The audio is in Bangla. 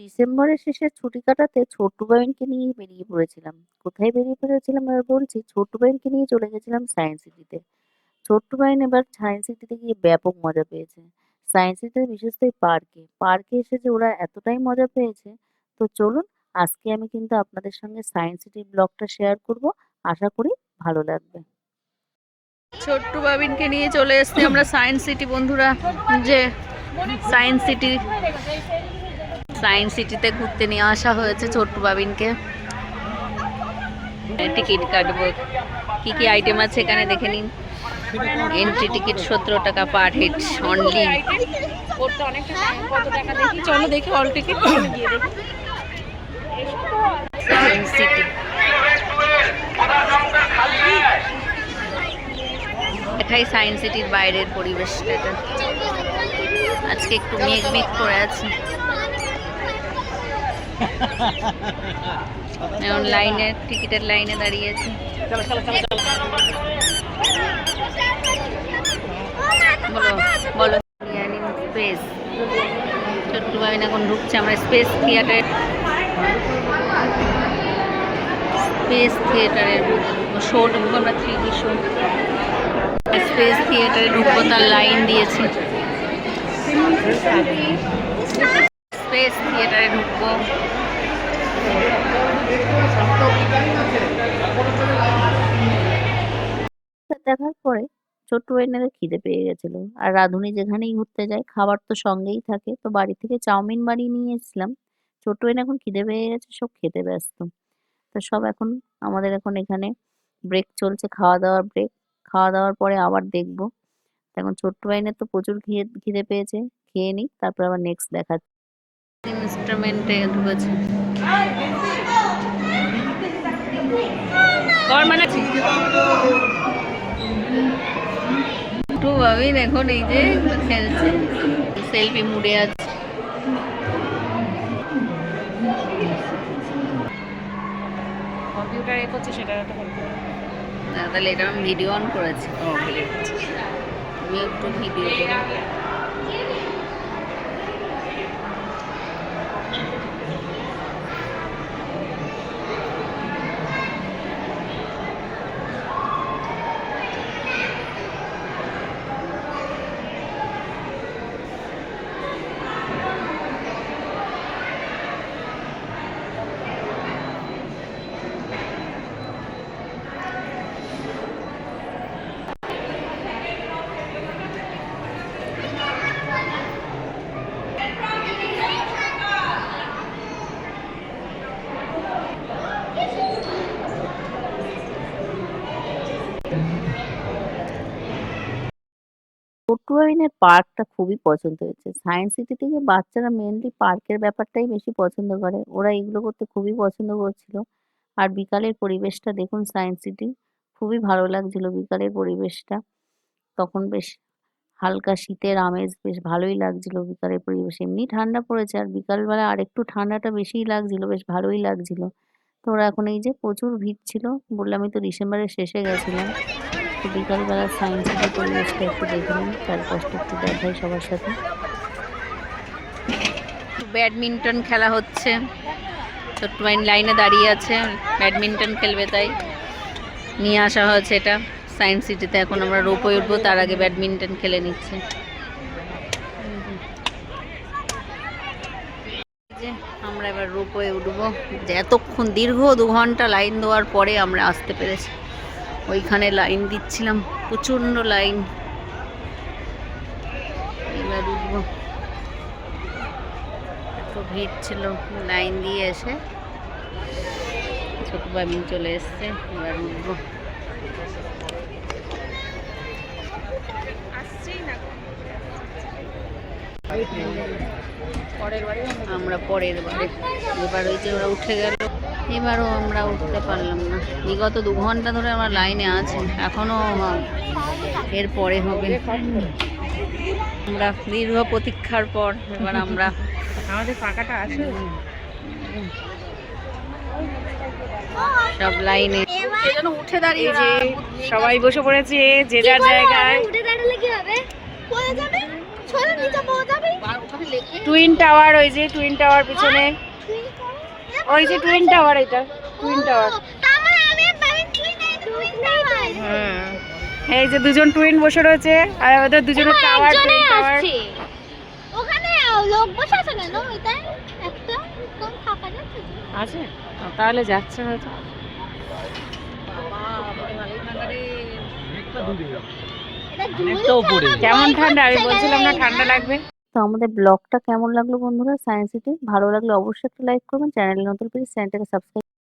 ডিসেম্বরের শেষে ছুটি কাটাতে ছোট্টু বাইনকে নিয়ে বেরিয়ে পড়েছিলাম। কোথায় বেরিয়ে পড়েছিলাম? এবার বলছি, ছোট্টু বাইনকে নিয়ে চলে গেছিলাম সায়েন্স সিটিতে। ছোট্টু বাবিন এবার সায়েন্স সিটিতে গিয়ে ব্যাপক মজা পেয়েছে। সায়েন্স সিটিতে বিশেষ করে পার্কে। পার্কে এসে যে ওরা এতটাই মজা পেয়েছে, তো চলুন আজকে আমি কিন্তু আপনাদের সঙ্গে সায়েন্স সিটির ব্লগটা শেয়ার করব। আশা করি ভালো লাগবে। ছোট্টু বাবিনকে নিয়ে চলে এসেছি আমরা সায়েন্স সিটি, বন্ধুরা। যে সায়েন্স সিটি সায়েন্স সিটিতে ঘুরতে নিয়ে আসা হয়েছে ছোট্টু বাবিনকে। টিকিট কাটবো। কি কি আইটেম আছে এখানে দেখে নিন। এন্ট্রি টিকিট সতেরো টাকা পার হেড অনলি চলো দেখি অল টিকিট সায়েন্স সিটি এটাই সায়েন্স সিটির বাইরের পরিবেশটা। আজকে একটু মেঘ মেঘ করে আছে। এখন লাইনে টিকিটের লাইনে দাঁড়িয়ে আছি বলো স্পেস ছোট্ট ভাবিন এখন ঢুকছে আমরা স্পেস থিয়েটারে স্পেস থিয়েটারের শো ঢুকবো আমরা থ্রি ডি শো স্পেস থিয়েটারে ঢুকবো তার লাইন দিয়েছি স্পেস থিয়েটারে ঢুকবো। দেখার পরে ছোট্ট বাইনের খিদে পেয়ে গেছিল। আর রাঁধুনি যেখানেই ঘুরতে যায়, খাবার তো সঙ্গেই থাকে। তো বাড়ি থেকে চাউমিন বানিয়ে নিয়ে এসেছিলাম। ছোট্ট বাইন এখন খিদে পেয়ে গেছে, সব খেতে ব্যস্ত। তো সব এখন, আমাদের এখন এখানে ব্রেক চলছে, খাওয়া দাওয়ার ব্রেক খাওয়া দাওয়ার পরে আবার দেখব। এখন ছোট্ট বাইনের তো প্রচুর খিদে পেয়েছে। খেয়ে নিই, তারপর আবার নেক্সট দেখাচ্ছি। ইনস্ট্রুমেন্টে ঢুকেছে। কর মানে একটু ভাবিন এখন এই যে খেলছে। সেলফি মুডে আছে। কম্পিউটার এ করছে সেটা একটা তাহলে এটা আমি ভিডিও অন করেছি। আমি একটু ভিডিও করি পার্কটা খুবই পছন্দ হয়েছে। সায়েন্স সিটি থেকে বাচ্চারা মেনলি পার্কের ব্যাপারটাই বেশি পছন্দ করে। ওরা এগুলো করতে খুবই পছন্দ করছিল। আর বিকালের পরিবেশটা দেখুন সায়েন্স সিটি, খুবই ভালো লাগছিল বিকালের পরিবেশটা। তখন বেশ হালকা শীতের আমেজ, বেশ ভালোই লাগছিল বিকালের পরিবেশ। এমনি ঠান্ডা পড়েছে আর বিকালবেলা আর একটু ঠান্ডাটা বেশিই লাগছিল, বেশ ভালোই লাগছিল। তো ওরা এখন এই যে প্রচুর ভিড় ছিল বললাম আমি তো ডিসেম্বরের শেষে গেছিলাম। তো বিকালবেলা সায়েন্স সিটি পরিবেশটা একটু দেখে নিন চারপাশটা একটু দেখাই সবার সাথে। ব্যাডমিন্টন খেলা হচ্ছে। ছোট্ট মাইন লাইনে দাঁড়িয়ে আছে, ব্যাডমিন্টন খেলবে তাই। নিয়ে আসা হয়েছে এটা, সায়েন্স সিটিতে। এখন আমরা রোপে উঠবো, তার আগে ব্যাডমিন্টন খেলে নিচ্ছে। আমরা এবার রোপে উঠবো। এতক্ষণ দীর্ঘ দু ঘণ্টা লাইন দেওয়ার পরে আমরা আসতে পেরেছি। ওইখানে লাইন দিচ্ছিলাম, প্রচণ্ড লাইন। এবার উঠবো। ভিড় ছিল, লাইন দিয়ে এসে ছোট বাবিন চলে এসছে, এবার উঠবো। আমরা পরের বারে, এবার ওই যে ওরা উঠে গেল। এবারও আমরা উঠতে পারলাম না। বিগত দু ঘণ্টা ধরে আমরা লাইনে আছি। এখনও এর পরে হবে। আমরা দীর্ঘ প্রতীক্ষার পর এবার আমরা আমাদের ফাঁকাটা আছে? সব লাইনে উঠে দাঁড়িয়ে এই যে সবাই বসে পড়েছে যে যার জায়গায়। টুইন টাওয়ার ওই যে টুইন টাওয়ার পিছনে। ওই যে টুইন টাওয়ার এটা টুইন টাওয়ার এই যে দুজন টুইন বসে রয়েছে আর ওদের দুজনের টাওয়ার টুইন টাওয়ার ওখানে লোক বসে আছে কেন? ওইটাই একটা কোন ফাঁকা যাচ্ছে? আছে? তাহলে যাচ্ছে হয়তো। এটা কেমন ঠান্ডা? আমি বলছিলাম না। ঠান্ডা লাগবে। তো আমাদের ব্লগটা কেমন লাগল বন্ধুরা? সায়েন্স সিটি ভালো লাগলে অবশ্যই একটা লাইক করবেন। চ্যানেল নতুন প্লিজ চ্যানেলটাকে সাবস্ক্রাইব